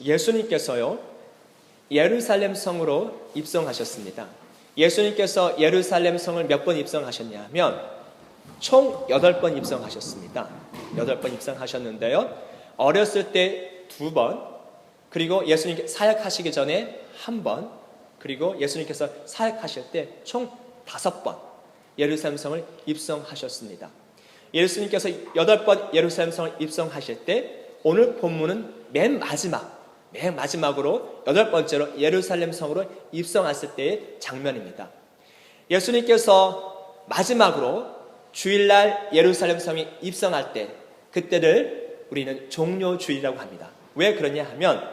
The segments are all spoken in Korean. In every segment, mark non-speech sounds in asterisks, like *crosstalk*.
예수님께서요, 예루살렘 성으로 입성하셨습니다. 예수님께서 예루살렘 성을 몇 번 입성하셨냐 하면 총 8번 입성하셨습니다. 8번 입성하셨는데요. 어렸을 때 두 번, 그리고 예수님 사역하시기 전에 한 번, 그리고 예수님께서 사역하실 때 총 다섯 번 예루살렘 성을 입성하셨습니다. 예수님께서 여덟 번 예루살렘 성을 입성하실 때 오늘 본문은 맨 마지막, 맨 마지막으로 여덟 번째로 예루살렘 성으로 입성했을 때의 장면입니다. 예수님께서 마지막으로 주일날 예루살렘 성에 입성할 때 그때를 우리는 종료주일이라고 합니다. 왜 그러냐 하면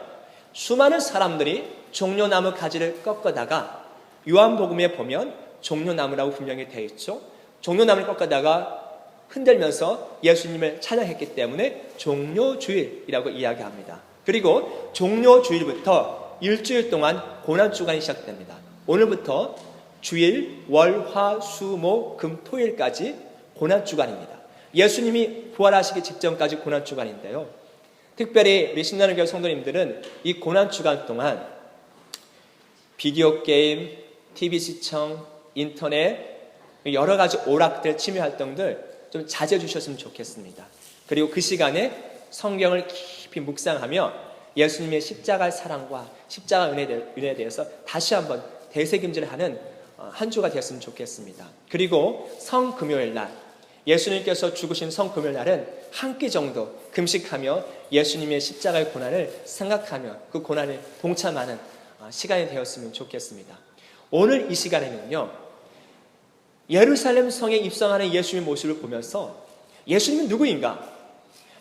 수많은 사람들이 종려나무 가지를 꺾어다가 요한복음에 보면 종려나무라고 분명히 되어 있죠. 종려나무를 꺾어다가 흔들면서 예수님을 찬양했기 때문에 종료주일이라고 이야기합니다. 그리고 종료 주일부터 일주일 동안 고난 주간이 시작됩니다. 오늘부터 주일, 월, 화, 수, 목, 금, 토일까지 고난 주간입니다. 예수님이 부활하시기 직전까지 고난 주간인데요. 특별히 우리 신나는 교회 성도님들은 이 고난 주간 동안 비디오 게임, TV 시청, 인터넷, 여러 가지 오락들, 취미 활동들 좀 자제해 주셨으면 좋겠습니다. 그리고 그 시간에 성경을 깊이 묵상하며 예수님의 십자가의 사랑과 십자가 은혜에 대해서 다시 한번 대세김질을 하는 어, 한 주가 되었으면 좋겠습니다. 그리고 성금요일 날 예수님께서 죽으신 성금요일 날은 한 끼 정도 금식하며 예수님의 십자가의 고난을 생각하며 그 고난에 동참하는 어, 시간이 되었으면 좋겠습니다. 오늘 이 시간에는요, 예루살렘 성에 입성하는 예수님의 모습을 보면서 예수님은 누구인가?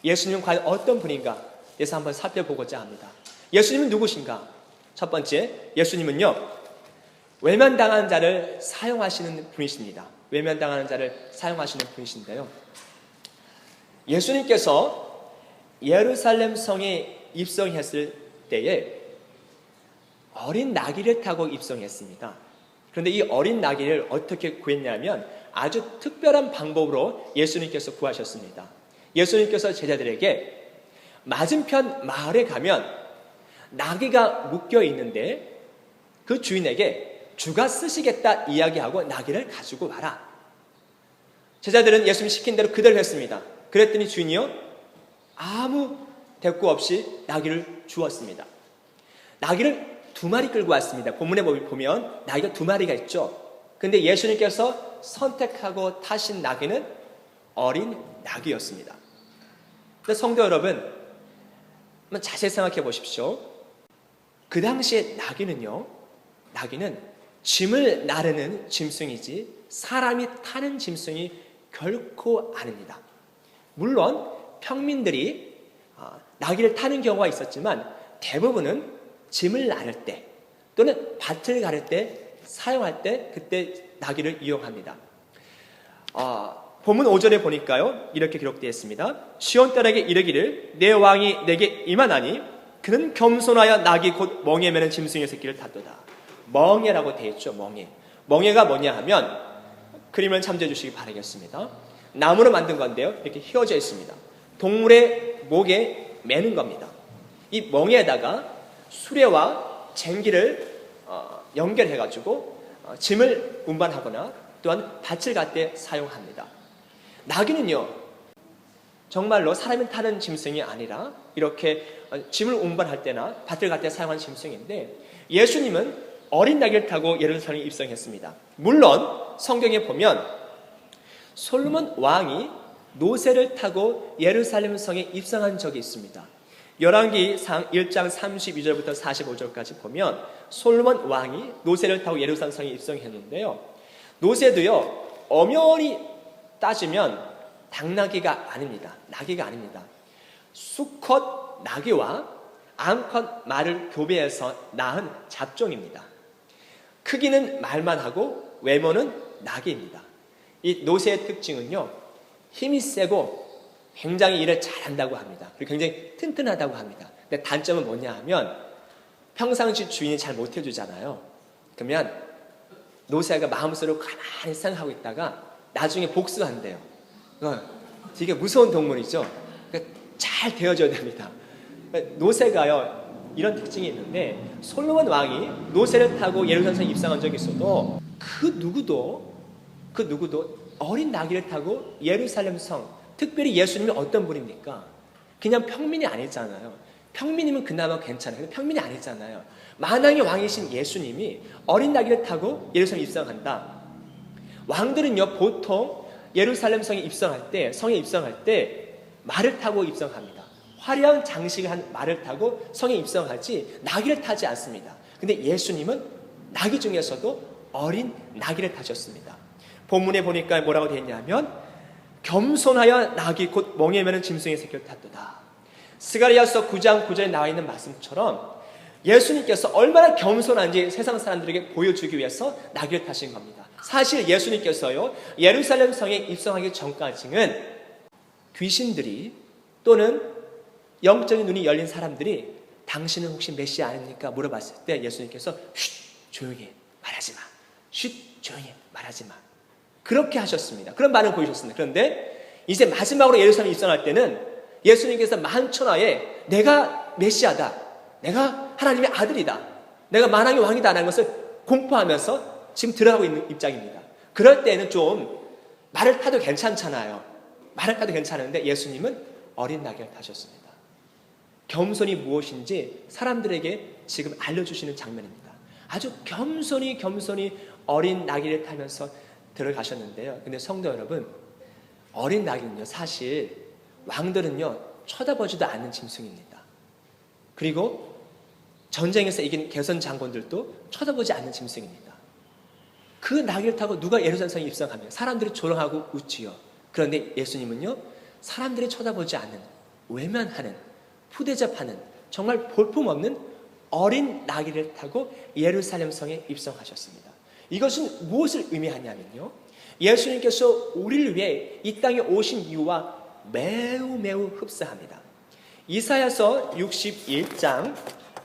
예수님은 과연 어떤 분인가? 에서 한번 살펴보고자 합니다. 예수님은 누구신가? 첫 번째, 예수님은요, 외면당한 자를 사용하시는 분이십니다. 외면당하는 자를 사용하시는 분이신데요. 예수님께서 예루살렘 성에 입성했을 때에 어린 나귀를 타고 입성했습니다. 그런데 이 어린 나귀를 어떻게 구했냐면 아주 특별한 방법으로 예수님께서 구하셨습니다. 예수님께서 제자들에게 맞은편 마을에 가면 나귀가 묶여 있는데 그 주인에게 주가 쓰시겠다 이야기하고 나귀를 가지고 와라. 제자들은 예수님 시킨 대로 그대로 했습니다. 그랬더니 주인이요 아무 대꾸 없이 나귀를 주었습니다. 나귀를 두 마리 끌고 왔습니다. 본문에 보면 나귀가 두 마리가 있죠. 근데 예수님께서 선택하고 타신 나귀는 어린 나귀였습니다. 근데 성도 여러분, 한번 자세히 생각해 보십시오. 그 당시에 나귀는요, 나귀는 짐을 나르는 짐승이지 사람이 타는 짐승이 결코 아닙니다. 물론 평민들이 아, 나귀를 타는 경우가 있었지만 대부분은 짐을 나를 때 또는 밭을 가를 때 사용할 때 그때 나귀를 이용합니다. 아, 본문 5절에 보니까요 이렇게 기록되어 있습니다. 시온 딸에게 이르기를 내 왕이 내게 임하나니 그는 겸손하여 나귀 곧 멍에 매는 짐승의 새끼를 탔도다. 멍에라고 되어 있죠 멍에. 멍에가 뭐냐 하면 그림을 참조해 주시기 바라겠습니다. 나무로 만든 건데요 이렇게 휘어져 있습니다. 동물의 목에 매는 겁니다. 이 멍에다가 수레와 쟁기를 어, 연결해가지고 어, 짐을 운반하거나 또한 밭을 갈 때 사용합니다. 나귀는요, 정말로 사람이 타는 짐승이 아니라 이렇게 어, 짐을 운반할 때나 밭을 갈 때 사용하는 짐승인데 예수님은 어린 나귀를 타고 예루살렘에 입성했습니다. 물론 성경에 보면 솔로몬 왕이 노새를 타고 예루살렘 성에 입성한 적이 있습니다. 열왕기상 1장 32절부터 45절까지 보면 솔로몬 왕이 노새를 타고 예루살렘 성에 입성했는데요. 노새도요. 엄연히 따지면 당나귀가 아닙니다. 나귀가 아닙니다. 수컷 나귀와 암컷 말을 교배해서 낳은 잡종입니다. 크기는 말만 하고 외모는 나귀입니다. 이 노새의 특징은요. 힘이 세고 굉장히 일을 잘한다고 합니다. 그리고 굉장히 튼튼하다고 합니다. 근데 단점은 뭐냐 하면 평상시 주인이 잘 못해주잖아요. 그러면 노새가 마음속으로 가만히 생각하고 있다가 나중에 복수한대요. 어, 되게 무서운 동물이죠. 그러니까 잘 되어줘야 됩니다. 노새가요, 이런 특징이 있는데 솔로몬 왕이 노새를 타고 예루살렘에 입성한 적이 있어도 그 누구도 그 누구도 어린 나귀를 타고 예루살렘 성 특별히 예수님이 어떤 분입니까? 그냥 평민이 아니잖아요. 평민이면 그나마 괜찮아요. 근데 평민이 아니잖아요. 만왕의 왕이신 예수님이 어린 나귀를 타고 예루살렘 입성한다. 왕들은요 보통 예루살렘 성에 입성할 때 성에 입성할 때 말을 타고 입성합니다. 화려한 장식을 한 말을 타고 성에 입성하지 나귀를 타지 않습니다. 근데 예수님은 나귀 중에서도 어린 나귀를 타셨습니다. 본문에 보니까 뭐라고 되어 있냐면 겸손하여 나귀 곧 멍에 매는 짐승의 새끼를 탔도다. 스가리아서 9장 9절에 나와 있는 말씀처럼 예수님께서 얼마나 겸손한지 세상 사람들에게 보여주기 위해서 나귀를 타신 겁니다. 사실 예수님께서요 예루살렘 성에 입성하기 전까지는 귀신들이 또는 영적인 눈이 열린 사람들이 당신은 혹시 메시아 아닙니까? 물어봤을 때 예수님께서 쉿 조용히 해. 말하지 마. 쉿 조용히 해. 말하지 마. 그렇게 하셨습니다. 그런 반응 보이셨습니다. 그런데 이제 마지막으로 예루살렘 입성할 때는 예수님께서 만천하에 내가 메시아다. 내가 하나님의 아들이다. 내가 만왕의 왕이다라는 것을 공포하면서 지금 들어가고 있는 입장입니다. 그럴 때는 좀 말을 타도 괜찮잖아요. 말을 타도 괜찮은데 예수님은 어린 나귀를 타셨습니다. 겸손이 무엇인지 사람들에게 지금 알려주시는 장면입니다. 아주 겸손히 겸손히 어린 나귀를 타면서 들어가셨는데요. 근데 성도 여러분, 어린 나귀는요, 사실 왕들은요, 쳐다보지도 않는 짐승입니다. 그리고 전쟁에서 이긴 개선 장군들도 쳐다보지 않는 짐승입니다. 그 나귀를 타고 누가 예루살렘에 입성하면 사람들이 조롱하고 웃지요. 그런데 예수님은요, 사람들이 쳐다보지 않는, 외면하는, 푸대접하는, 정말 볼품없는 어린 나귀를 타고 예루살렘 성에 입성하셨습니다. 이것은 무엇을 의미하냐면요. 예수님께서 우리를 위해 이 땅에 오신 이유와 매우 매우 흡사합니다. 이사야서 61장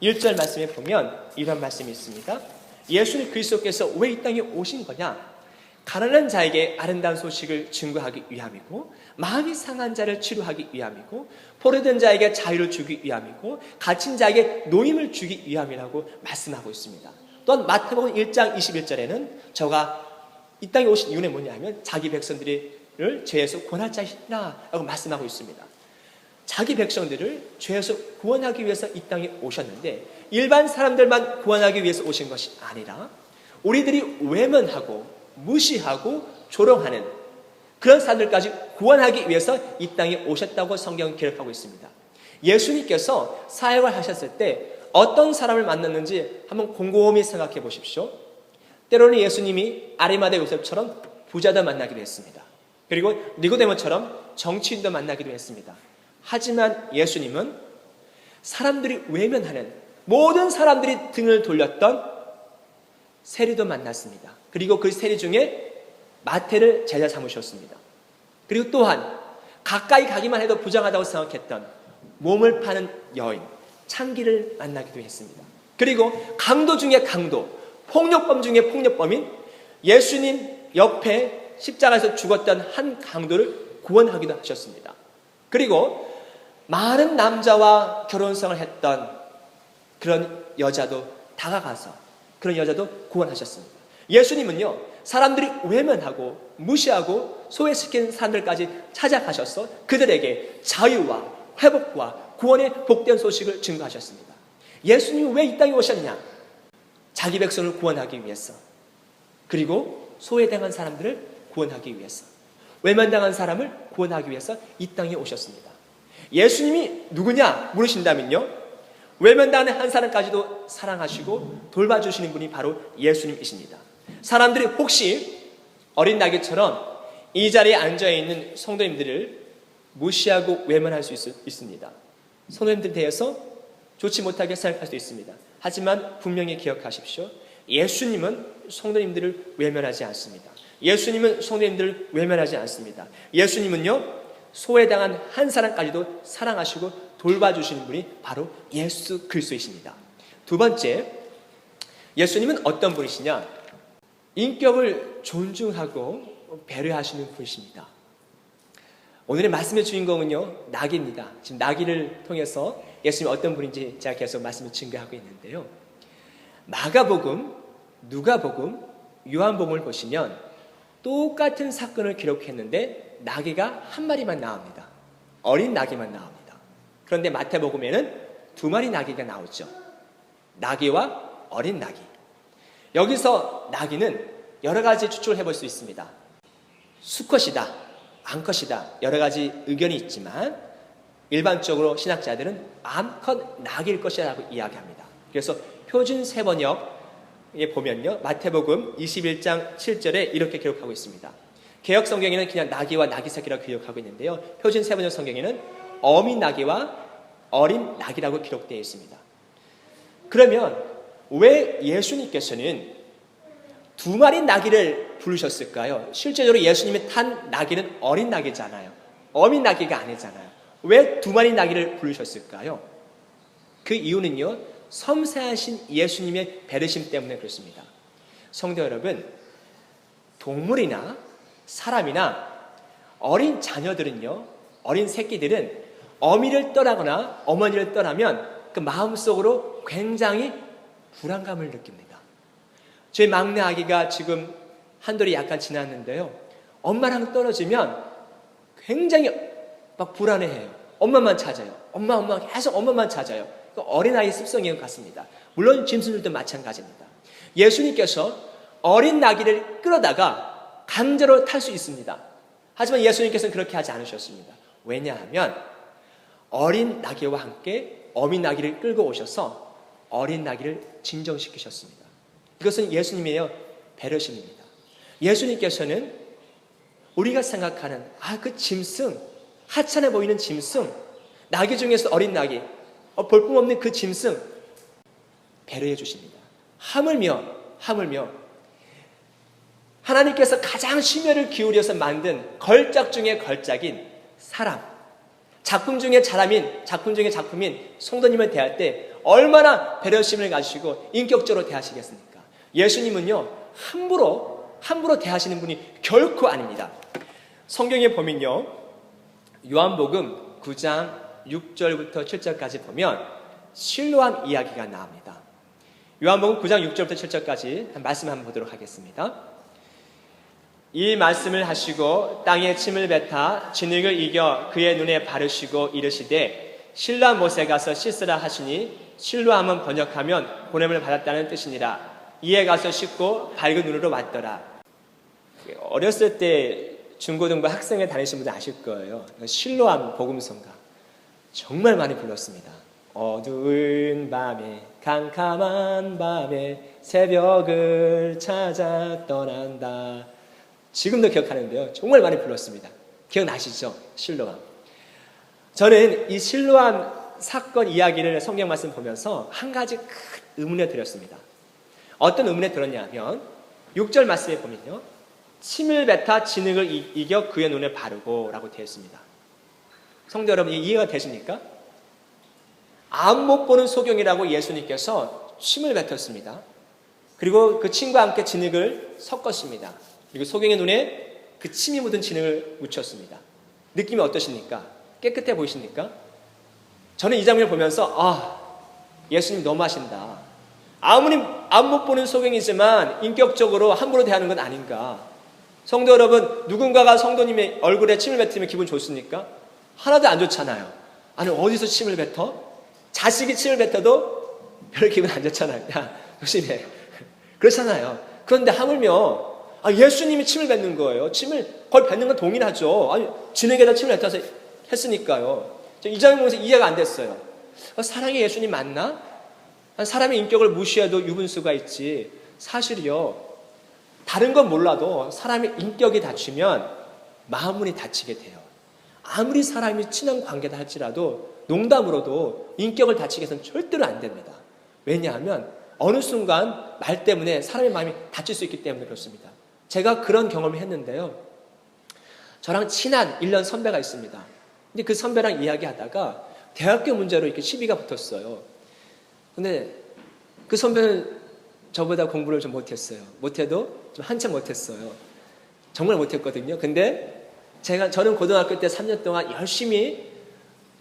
1절 말씀에 보면 이런 말씀이 있습니다. 예수님 그리스도께서 왜 이 땅에 오신 거냐? 가난한 자에게 아름다운 소식을 증거하기 위함이고 마음이 상한 자를 치료하기 위함이고 포로된 자에게 자유를 주기 위함이고 갇힌 자에게 노임을 주기 위함이라고 말씀하고 있습니다. 또한 마태복음 1장 21절에는 저가 이 땅에 오신 이유는 뭐냐면 자기 백성들을 죄에서 구원할 자이시라고 말씀하고 있습니다. 자기 백성들을 죄에서 구원하기 위해서 이 땅에 오셨는데 일반 사람들만 구원하기 위해서 오신 것이 아니라 우리들이 외면하고 무시하고 조롱하는 그런 사람들까지 구원하기 위해서 이 땅에 오셨다고 성경은 기록하고 있습니다. 예수님께서 사역을 하셨을 때 어떤 사람을 만났는지 한번 곰곰이 생각해 보십시오. 때로는 예수님이 아리마대 요셉처럼 부자도 만나기도 했습니다. 그리고 니고데모처럼 정치인도 만나기도 했습니다. 하지만 예수님은 사람들이 외면하는 모든 사람들이 등을 돌렸던 세리도 만났습니다. 그리고 그 세리 중에 마태를 제자 삼으셨습니다. 그리고 또한 가까이 가기만 해도 부정하다고 생각했던 몸을 파는 여인, 창기를 만나기도 했습니다. 그리고 강도 중에 강도, 폭력범 중에 폭력범인 예수님 옆에 십자가에서 죽었던 한 강도를 구원하기도 하셨습니다. 그리고 많은 남자와 결혼성을 했던 그런 여자도 다가가서 그런 여자도 구원하셨습니다. 예수님은요, 사람들이 외면하고 무시하고 소외시킨 사람들까지 찾아가셔서 그들에게 자유와 회복과 구원의 복된 소식을 증거하셨습니다. 예수님이 왜 이 땅에 오셨냐? 자기 백성을 구원하기 위해서. 그리고 소외당한 사람들을 구원하기 위해서. 외면당한 사람을 구원하기 위해서 이 땅에 오셨습니다. 예수님이 누구냐 물으신다면요. 외면당하는 한 사람까지도 사랑하시고 돌봐주시는 분이 바로 예수님이십니다. 사람들이 혹시 어린 나귀처럼 이 자리에 앉아 있는 성도님들을 무시하고 외면할 수 있, 습니다 성도님들 대해서 좋지 못하게 생각할 수 있습니다. 하지만 분명히 기억하십시오. 예수님은 성도님들을 외면하지 않습니다. 예수님은 성도님들을 외면하지 않습니다. 예수님은요, 소외당한 한 사람까지도 사랑하시고 돌봐주시는 분이 바로 예수 그리스도이십니다. 두 번째, 예수님은 어떤 분이시냐? 인격을 존중하고 배려하시는 분이십니다. 오늘의 말씀의 주인공은요, 나귀입니다. 지금 나귀를 통해서 예수님이 어떤 분인지 제가 계속 말씀을 증거하고 있는데요. 마가복음, 누가복음, 요한복음을 보시면 똑같은 사건을 기록했는데 나귀가 한 마리만 나옵니다. 어린 나귀만 나옵니다. 그런데 마태복음에는 두 마리 나귀가 나오죠. 나귀와 어린 나귀. 여기서 나귀는 여러 가지 추측을 해볼 수 있습니다. 수컷이다, 암컷이다, 여러 가지 의견이 있지만 일반적으로 신학자들은 암컷 나귀일 것이라고 이야기합니다. 그래서 표준 세번역에 보면요. 마태복음 21장 7절에 이렇게 기록하고 있습니다. 개혁 성경에는 그냥 나귀와 나귀 새끼라고 기록하고 있는데요. 표준 세번역 성경에는 어미 나귀와 어린 나귀라고 기록되어 있습니다. 그러면 왜 예수님께서는 두 마리 나귀를 부르셨을까요? 실제적으로 예수님이 탄 나귀는 어린 나귀잖아요. 어민 나귀가 아니잖아요. 왜 두 마리 나귀를 부르셨을까요? 그 이유는요, 섬세하신 예수님의 배려심 때문에 그렇습니다. 성도 여러분, 동물이나 사람이나 어린 자녀들은요, 어린 새끼들은 어미를 떠나거나 어머니를 떠나면 그 마음속으로 굉장히 불안감을 느낍니다. 제 막내 아기가 지금 한 돌이 약간 지났는데요. 엄마랑 떨어지면 굉장히 막 불안해해요. 엄마만 찾아요. 엄마, 엄마, 계속 엄마만 찾아요. 그 어린아이 습성인 것 같습니다. 물론 짐승들도 마찬가지입니다. 예수님께서 어린 나귀를 끌어다가 강제로 탈 수 있습니다. 하지만 예수님께서는 그렇게 하지 않으셨습니다. 왜냐하면 어린 나귀와 함께 어민 나귀를 끌고 오셔서 어린 나귀를 진정시키셨습니다. 이것은 예수님의 배려심입니다. 예수님께서는 우리가 생각하는 아 그 짐승 하찮아 보이는 짐승 나귀 중에서 어린 나귀 어, 볼품없는 그 짐승 배려해 주십니다. 하물며 하물며 하나님께서 가장 심혈을 기울여서 만든 걸작 중의 걸작인 사람 작품 중에 사람인 작품 중에 작품인 성도님을 대할 때 얼마나 배려심을 가지시고 인격적으로 대하시겠습니까? 예수님은요 함부로 함부로 대하시는 분이 결코 아닙니다. 성경에 보면요 요한복음 9장 6절부터 7절까지 보면 실로암 이야기가 나옵니다. 요한복음 9장 6절부터 7절까지 한 말씀 한번 보도록 하겠습니다. 이 말씀을 하시고 땅에 침을 뱉아 진흙을 이겨 그의 눈에 바르시고 이르시되 신라 못에 가서 씻으라 하시니 실로함은 번역하면 보냄을 받았다는 뜻이니라. 이에 가서 씻고 밝은 눈으로 왔더라. 어렸을 때 중고등부 학생회 다니신 분들 아실 거예요. 실로함 복음성가. 정말 많이 불렀습니다. 어두운 밤에 캄캄한 밤에 새벽을 찾아 떠난다 지금도 기억하는데요. 정말 많이 불렀습니다. 기억나시죠? 실로암. 저는 이 실로암 사건 이야기를 성경 말씀 보면서 한 가지 큰 의문을 드렸습니다. 어떤 의문에 들었냐면 6절 말씀에 보면요. 침을 뱉어 진흙을 이겨 그의 눈에 바르고 라고 되어 있습니다. 성도 여러분 이해가 되십니까? 암못 보는 소경이라고 예수님께서 침을 뱉었습니다. 그리고 그 침과 함께 진흙을 섞었습니다. 그리고 소경의 눈에 그 침이 묻은 진흙을 묻혔습니다. 느낌이 어떠십니까? 깨끗해 보이십니까? 저는 이 장면을 보면서 아 예수님 너무하신다. 아무리 안 못 보는 소경이지만 인격적으로 함부로 대하는 건 아닌가. 성도 여러분 누군가가 성도님의 얼굴에 침을 뱉으면 기분 좋습니까? 하나도 안 좋잖아요. 아니 어디서 침을 뱉어? 자식이 침을 뱉어도 별 기분 안 좋잖아요. 야 조심해. 그렇잖아요. 그런데 하물며 아, 예수님이 침을 뱉는 거예요. 침을 거의 뱉는 건 동일하죠. 아니, 진에게다 침을 뱉어서 했으니까요. 이 장면 보면서 이해가 안 됐어요. 아, 사랑의 예수님 맞나? 사람의 인격을 무시해도 유분수가 있지. 사실이요. 다른 건 몰라도 사람의 인격이 다치면 마음문이 다치게 돼요. 아무리 사람이 친한 관계다 할지라도 농담으로도 인격을 다치게 해서는 절대로 안 됩니다. 왜냐하면 어느 순간 말 때문에 사람의 마음이 다칠 수 있기 때문에 그렇습니다. 제가 그런 경험을 했는데요. 저랑 친한 1년 선배가 있습니다. 근데 그 선배랑 이야기하다가 대학교 문제로 이렇게 시비가 붙었어요. 근데 그 선배는 저보다 공부를 좀 못했어요. 못해도 좀 한참 못했어요. 정말 못했거든요. 근데 제가, 저는 고등학교 때 3년 동안 열심히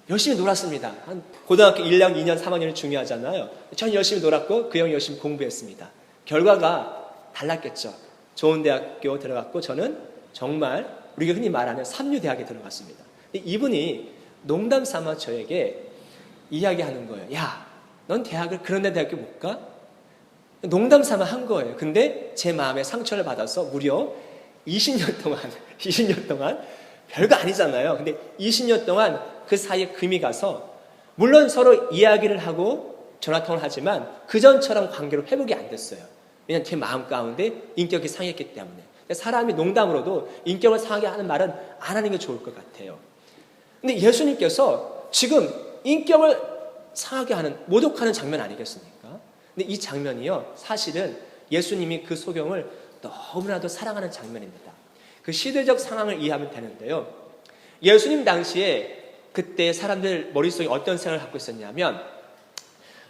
열심히 놀았습니다. 한 고등학교 1년, 2년, 3학년이 중요하잖아요. 전 열심히 놀았고 그 형이 열심히 공부했습니다. 결과가 달랐겠죠. 좋은 대학교 들어갔고 저는 정말 우리가 흔히 말하는 삼류대학에 들어갔습니다. 이분이 농담 삼아 저에게 이야기하는 거예요. 야, 넌 대학을 그런 데 대학교 못 가? 농담 삼아 한 거예요. 근데 제 마음에 상처를 받아서 무려 20년 동안, *laughs* 20년 동안 별거 아니잖아요. 근데 20년 동안 그 사이에 금이 가서 물론 서로 이야기를 하고 전화통화를 하지만 그전처럼 관계로 회복이 안 됐어요. 왜냐하면 제 마음 가운데 인격이 상했기 때문에. 사람이 농담으로도 인격을 상하게 하는 말은 안 하는 게 좋을 것 같아요. 근데 예수님께서 지금 인격을 상하게 하는, 모독하는 장면 아니겠습니까? 근데 이 장면이요, 사실은 예수님이 그 소경을 너무나도 사랑하는 장면입니다. 그 시대적 상황을 이해하면 되는데요. 예수님 당시에 그때 사람들 머릿속에 어떤 생각을 갖고 있었냐면,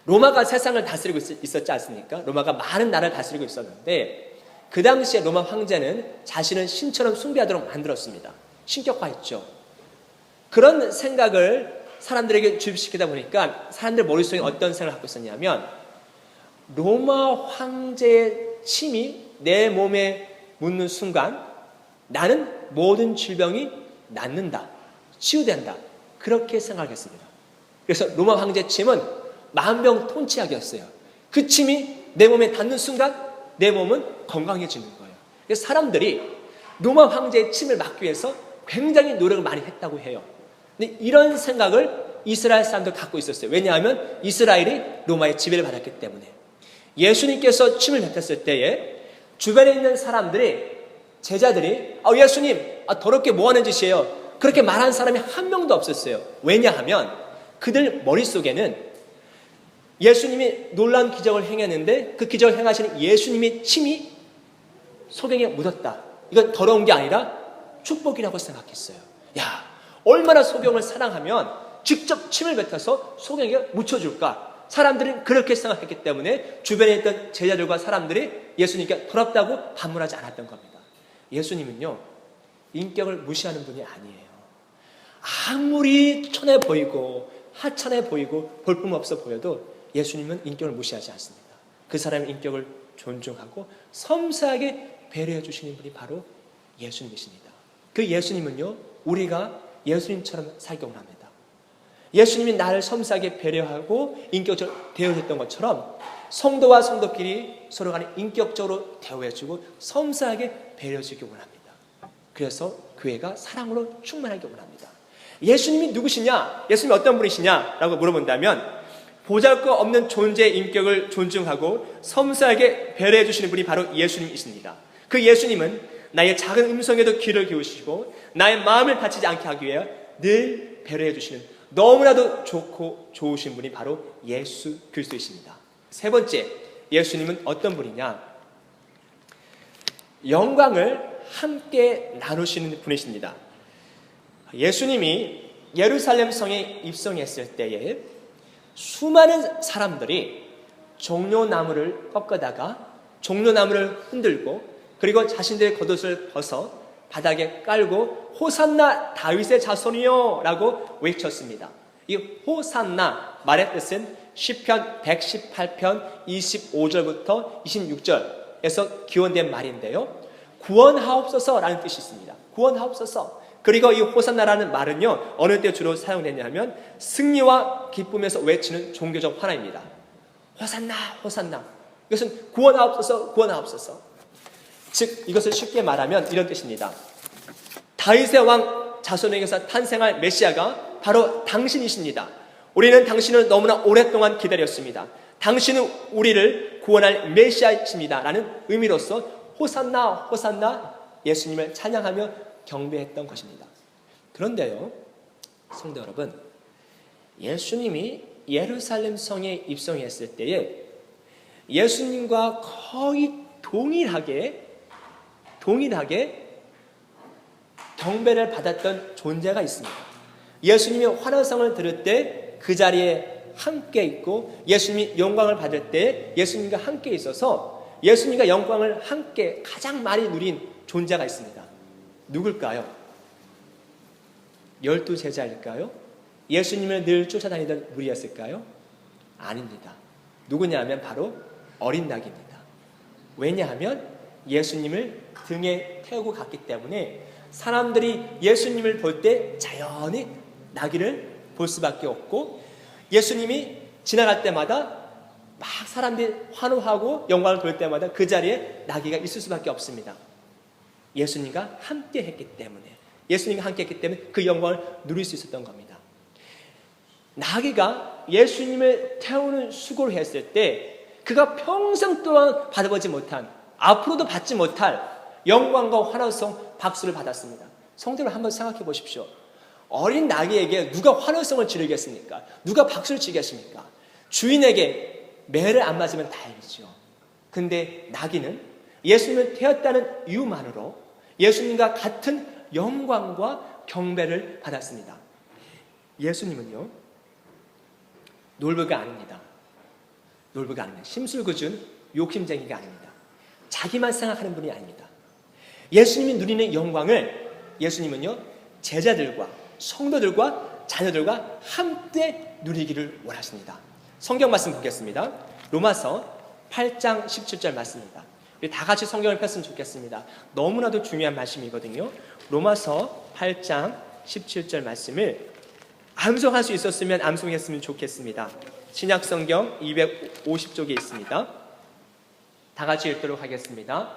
로마가 세상을 다스리고 있었지 않습니까? 로마가 많은 나라를 다스리고 있었는데, 그 당시에 로마 황제는 자신을 신처럼 숭배하도록 만들었습니다. 신격화했죠. 그런 생각을 사람들에게 주입시키다 보니까 사람들 머릿속에 어떤 생각을 갖고 있었냐면 로마 황제의 침이 내 몸에 묻는 순간 나는 모든 질병이 낫는다. 치유된다. 그렇게 생각했습니다. 그래서 로마 황제 침은 만병통치약이었어요. 그 침이 내 몸에 닿는 순간 내 몸은 건강해지는 거예요. 그래서 사람들이 로마 황제의 침을 막기 위해서 굉장히 노력을 많이 했다고 해요. 근데 이런 생각을 이스라엘 사람들 갖고 있었어요. 왜냐하면 이스라엘이 로마의 지배를 받았기 때문에. 예수님께서 침을 뱉었을 때에 주변에 있는 사람들이 제자들이 아, 예수님 아, 더럽게 뭐 하는 짓이에요? 그렇게 말하는 사람이 한 명도 없었어요. 왜냐하면 그들 머릿속에는 예수님이 놀라운 기적을 행했는데 그 기적을 행하시는 예수님의 침이 소경에 묻었다. 이건 더러운 게 아니라 축복이라고 생각했어요. 야, 얼마나 소경을 사랑하면 직접 침을 뱉어서 소경에게 묻혀줄까? 사람들은 그렇게 생각했기 때문에 주변에 있던 제자들과 사람들이 예수님께 더럽다고 반문하지 않았던 겁니다. 예수님은요, 인격을 무시하는 분이 아니에요. 아무리 천해 보이고 하찮아 보이고 볼품없어 보여도 예수님은 인격을 무시하지 않습니다. 그 사람의 인격을 존중하고 섬세하게 배려해 주시는 분이 바로 예수님이십니다. 그 예수님은요, 우리가 예수님처럼 살기 원합니다. 예수님이 나를 섬세하게 배려하고 인격적으로 대우했던 것처럼 성도와 성도끼리 서로 간에 인격적으로 대우해주고 섬세하게 배려주기 원합니다. 그래서 교회가 사랑으로 충만하기 원합니다. 예수님이 누구시냐? 예수님이 어떤 분이시냐? 라고 물어본다면 보잘 것 없는 존재의 인격을 존중하고 섬세하게 배려해 주시는 분이 바로 예수님이십니다. 그 예수님은 나의 작은 음성에도 귀를 기울이시고 나의 마음을 다치지 않게 하기 위해 늘 배려해 주시는 너무나도 좋고 좋으신 분이 바로 예수 그리스도이십니다. 세 번째, 예수님은 어떤 분이냐? 영광을 함께 나누시는 분이십니다. 예수님이 예루살렘 성에 입성했을 때에 수많은 사람들이 종려나무를 꺾어다가 종려나무를 흔들고 그리고 자신들의 겉옷을 벗어 바닥에 깔고 호산나 다윗의 자손이요 라고 외쳤습니다. 이 호산나 말의 뜻은 시편 118편 25절부터 26절에서 기원된 말인데요. 구원하옵소서라는 뜻이 있습니다. 구원하옵소서. 그리고 이 호산나라는 말은요, 어느 때 주로 사용되냐면 승리와 기쁨에서 외치는 종교적 환화입니다. 호산나, 호산나. 이것은 구원하옵소서, 구원하옵소서. 즉, 이것을 쉽게 말하면 이런 뜻입니다. 다윗의 왕 자손에게서 탄생할 메시아가 바로 당신이십니다. 우리는 당신을 너무나 오랫동안 기다렸습니다. 당신은 우리를 구원할 메시아이십니다. 라는 의미로서 호산나, 호산나 예수님을 찬양하며 경배했던 것입니다. 그런데요, 성도 여러분, 예수님이 예루살렘 성에 입성했을 때에 예수님과 거의 동일하게 동일하게 경배를 받았던 존재가 있습니다. 예수님이 환호성을 들을 때 그 자리에 함께 있고 예수님이 영광을 받을 때 예수님과 함께 있어서 예수님과 영광을 함께 가장 많이 누린 존재가 있습니다. 누굴까요? 열두 제자일까요? 예수님을 늘 쫓아다니던 무리였을까요? 아닙니다. 누구냐면 바로 어린 낙입니다. 왜냐하면 예수님을 등에 태우고 갔기 때문에 사람들이 예수님을 볼 때 자연히 나귀를 볼 수밖에 없고 예수님이 지나갈 때마다 막 사람들이 환호하고 영광을 돌 때마다 그 자리에 나귀가 있을 수밖에 없습니다. 예수님과 함께 했기 때문에 예수님과 함께 했기 때문에 그 영광을 누릴 수 있었던 겁니다. 나귀가 예수님을 태우는 수고를 했을 때 그가 평생 동안 받아보지 못한 앞으로도 받지 못할 영광과 환호성 박수를 받았습니다. 성도를 한번 생각해 보십시오. 어린 나귀에게 누가 환호성을 지르겠습니까? 누가 박수를 치겠습니까? 주인에게 매를 안 맞으면 다행이죠. 근데 나귀는 예수님을 태웠다는 이유만으로 예수님과 같은 영광과 경배를 받았습니다. 예수님은요, 놀부가 아닙니다. 놀부가 아닙니다. 심술궂은 욕심쟁이가 아닙니다. 자기만 생각하는 분이 아닙니다. 예수님이 누리는 영광을 예수님은요, 제자들과 성도들과 자녀들과 함께 누리기를 원하십니다. 성경 말씀 보겠습니다. 로마서 8장 17절 말씀입니다. 우리 다 같이 성경을 폈으면 좋겠습니다. 너무나도 중요한 말씀이거든요. 로마서 8장 17절 말씀을 암송할 수 있었으면 암송했으면 좋겠습니다. 신약 성경 250쪽에 있습니다. 다 같이 읽도록 하겠습니다.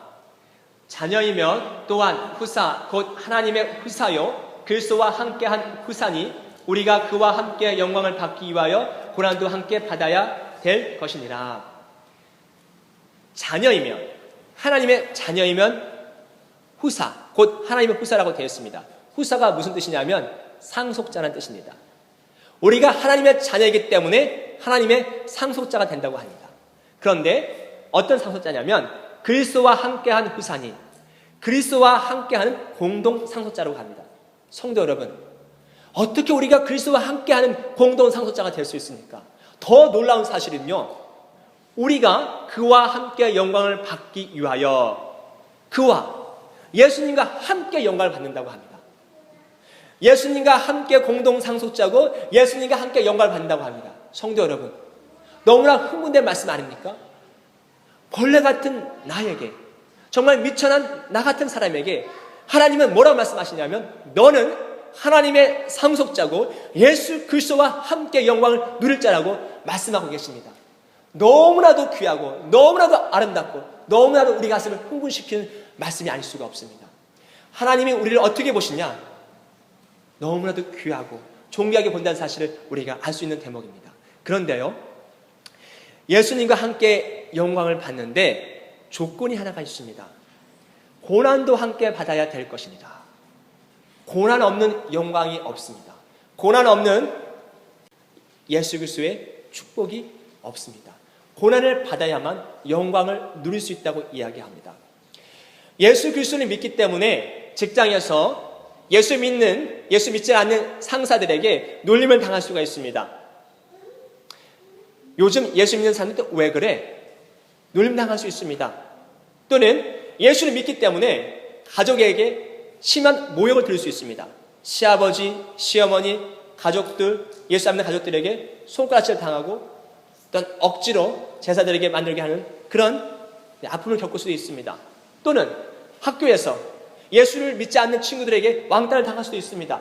자녀이면 또한 후사 곧 하나님의 후사요 그리스도와 함께한 후사니 우리가 그와 함께 영광을 받기 위하여 고난도 함께 받아야 될 것이니라. 자녀이면 하나님의 자녀이면 후사 곧 하나님의 후사라고 되어 있습니다. 후사가 무슨 뜻이냐면 상속자라는 뜻입니다. 우리가 하나님의 자녀이기 때문에 하나님의 상속자가 된다고 합니다. 그런데 어떤 상속자냐면 그리스도와 함께한 후사니 그리스도와 함께하는 공동 상속자라고 합니다. 성도 여러분, 어떻게 우리가 그리스도와 함께하는 공동 상속자가 될 수 있습니까? 더 놀라운 사실은요. 우리가 그와 함께 영광을 받기 위하여 그와 예수님과 함께 영광을 받는다고 합니다. 예수님과 함께 공동 상속자고 예수님과 함께 영광을 받는다고 합니다. 성도 여러분, 너무나 흥분된 말씀 아닙니까? 벌레 같은 나에게 정말 미천한 나 같은 사람에게 하나님은 뭐라고 말씀하시냐면 너는 하나님의 상속자고 예수 그리스도와 함께 영광을 누릴 자라고 말씀하고 계십니다. 너무나도 귀하고 너무나도 아름답고 너무나도 우리 가슴을 흥분시키는 말씀이 아닐 수가 없습니다. 하나님이 우리를 어떻게 보시냐? 너무나도 귀하고 존귀하게 본다는 사실을 우리가 알 수 있는 대목입니다. 그런데요, 예수님과 함께 영광을 받는데 조건이 하나가 있습니다. 고난도 함께 받아야 될 것입니다. 고난 없는 영광이 없습니다. 고난 없는 예수 그리스도의 축복이 없습니다. 고난을 받아야만 영광을 누릴 수 있다고 이야기합니다. 예수 그리스도를 믿기 때문에 직장에서 예수 믿는 예수 믿지 않는 상사들에게 놀림을 당할 수가 있습니다. 요즘 예수 믿는 사람들 왜 그래? 놀림 당할 수 있습니다. 또는 예수를 믿기 때문에 가족에게 심한 모욕을 들을 수 있습니다. 시아버지, 시어머니, 가족들, 예수 안 믿는 가족들에게 손가락질 당하고 또는 억지로 제사들에게 만들게 하는 그런 아픔을 겪을 수도 있습니다. 또는 학교에서 예수를 믿지 않는 친구들에게 왕따를 당할 수도 있습니다.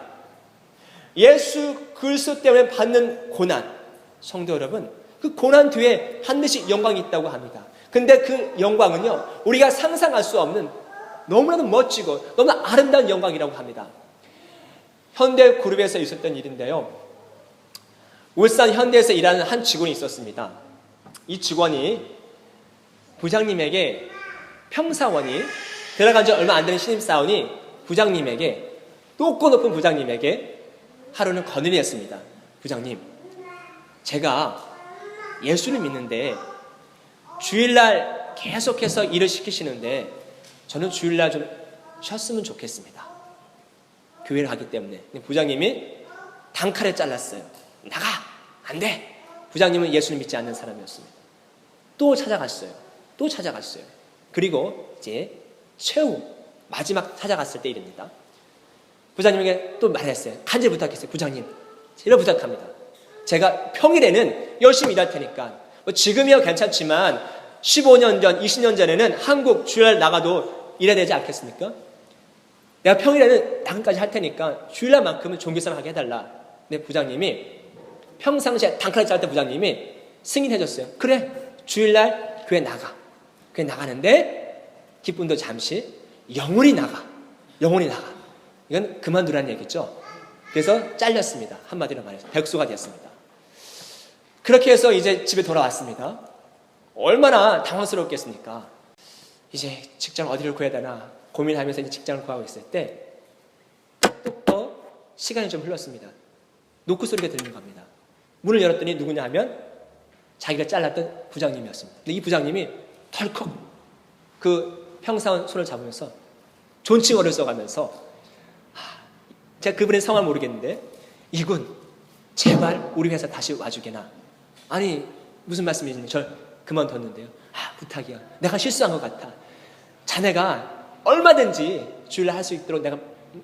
예수 그리스도 때문에 받는 고난, 성도 여러분, 그 고난 뒤에 반드시 영광이 있다고 합니다. 근데 그 영광은요, 우리가 상상할 수 없는 너무나도 멋지고 너무나 아름다운 영광이라고 합니다. 현대 그룹에서 있었던 일인데요. 울산 현대에서 일하는 한 직원이 있었습니다. 이 직원이 부장님에게 평사원이 들어간 지 얼마 안 되는 신입사원이 부장님에게 높고 높은 부장님에게 하루는 건의를 했습니다. 부장님, 제가 예수를 믿는데 주일날 계속해서 일을 시키시는데 저는 주일날 좀 쉬었으면 좋겠습니다. 교회를 하기 때문에. 부장님이 단칼에 잘랐어요. 나가! 안 돼! 부장님은 예수를 믿지 않는 사람이었습니다. 또 찾아갔어요. 또 찾아갔어요. 그리고 이제 최후 마지막 찾아갔을 때 일입니다. 부장님에게 또 말했어요. 간절히 부탁했어요. 부장님, 제발 부탁합니다. 제가 평일에는 열심히 일할 테니까 뭐 지금이야 괜찮지만 15년 전, 20년 전에는 한국 주일날 나가도 일해야 되지 않겠습니까? 내가 평일에는 당까지 할 테니까 주일날만큼은 종교생활 하게 해달라. 내 부장님이 평상시에 단칼에 짤 때 부장님이 승인해줬어요. 그래, 주일날 교회 나가. 교회 나가는데 기쁨도 잠시 영혼이 나가. 영혼이 나가. 이건 그만두라는 얘기죠. 그래서 잘렸습니다. 한마디로 말해서 백수가 되었습니다. 그렇게 해서 이제 집에 돌아왔습니다. 얼마나 당황스럽겠습니까? 이제 직장 어디를 구해야 되나 고민하면서 이제 직장을 구하고 있을 때 또 시간이 좀 흘렀습니다. 노크 소리가 들리는 겁니다. 문을 열었더니 누구냐 하면 자기가 잘랐던 부장님이었습니다. 근데 이 부장님이 덜컥 그 평사원 손을 잡으면서 존칭어를 써가면서 하, 제가 그분의 성함 모르겠는데 이군 제발 우리 회사 다시 와주게나. 아니 무슨 말씀이신지 절 그만뒀는데요. 아 부탁이야 내가 실수한 것 같아. 자네가 얼마든지 주일날 할 수 있도록 내가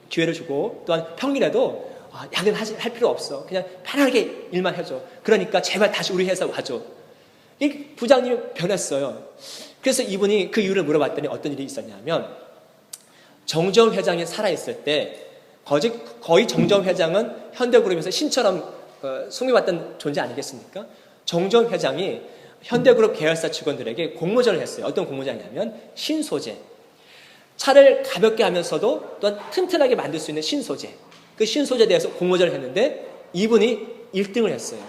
기회를 주고 또한 평일에도 아, 야근할 할 필요 없어 그냥 편하게 일만 해줘 그러니까 제발 다시 우리 회사 와줘 이 부장님이 변했어요 그래서 이분이 그 이유를 물어봤더니 어떤 일이 있었냐면 정정 회장이 살아있을 때 거의, 거의 정정 회장은 현대그룹에서 신처럼 어, 숭배받던 존재 아니겠습니까? 정정 회장이 현대그룹 계열사 직원들에게 공모전을 했어요. 어떤 공모전이냐면 신소재. 차를 가볍게 하면서도 또한 튼튼하게 만들 수 있는 신소재. 그 신소재에 대해서 공모전을 했는데 이분이 1등을 했어요.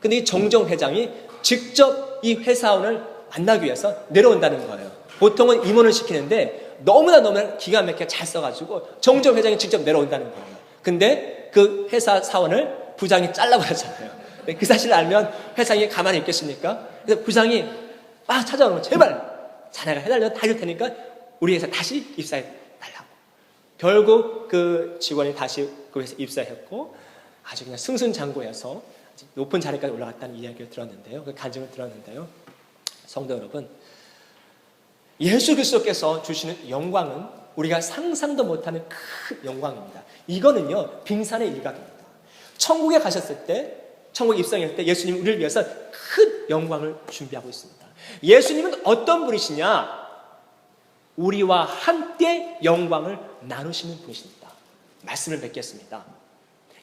근데 이 정정 회장이 직접 이 회사원을 만나기 위해서 내려온다는 거예요. 보통은 임원을 시키는데 너무나 너무나 기가 막히게 잘 써가지고 정정 회장이 직접 내려온다는 거예요. 근데 그 회사 사원을 부장이 잘라버렸잖아요. 그 사실을 알면 회장이 가만히 있겠습니까? 그래서 부장이 막 찾아오는 거 제발 자네가 해달라면 다 해줄 테니까 우리 회사 다시 입사해. 결국 그 직원이 다시 그 회사 입사했고 아주 그냥 승승장구해서 높은 자리까지 올라갔다는 이야기를 들었는데요. 그 간증을 들었는데요. 성도 여러분, 예수 그리스도께서 주시는 영광은 우리가 상상도 못하는 큰 영광입니다. 이거는요, 빙산의 일각입니다. 천국에 가셨을 때, 천국 입성할 때 예수님 우리를 위해서 큰 영광을 준비하고 있습니다. 예수님은 어떤 분이시냐? 우리와 함께 영광을 나누시는 분이십니다. 말씀을 뵙겠습니다.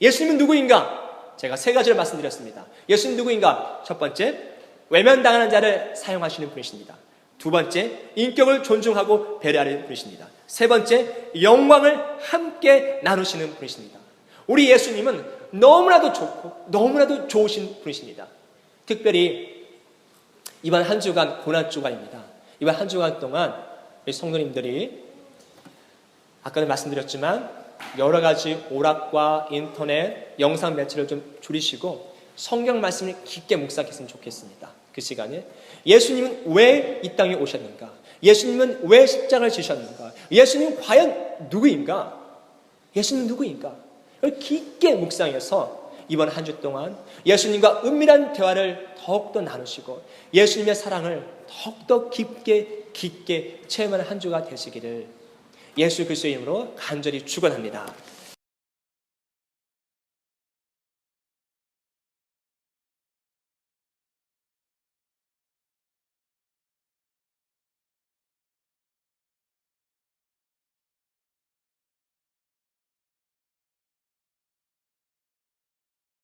예수님은 누구인가? 제가 세 가지를 말씀드렸습니다. 예수님 누구인가? 첫 번째, 외면당하는 자를 사용하시는 분이십니다. 두 번째, 인격을 존중하고 배려하는 분이십니다. 세 번째, 영광을 함께 나누시는 분이십니다. 우리 예수님은 너무나도 좋고 너무나도 좋으신 분이십니다. 특별히 이번 한 주간 고난 주간입니다. 이번 한 주간 동안 우리 성도님들이 아까도 말씀드렸지만 여러 가지 오락과 인터넷, 영상 매체를 좀 줄이시고 성경 말씀을 깊게 묵상했으면 좋겠습니다. 그 시간에 예수님은 왜 이 땅에 오셨는가? 예수님은 왜 십자가를 지셨는가? 예수님은 과연 누구인가? 예수님 누구인가? 깊게 묵상해서 이번 한 주 동안 예수님과 은밀한 대화를 더욱더 나누시고 예수님의 사랑을 더욱더 깊게 깊게 체험하는 한 주가 되시기를 예수 그리스도의 이름으로 간절히 축원합니다.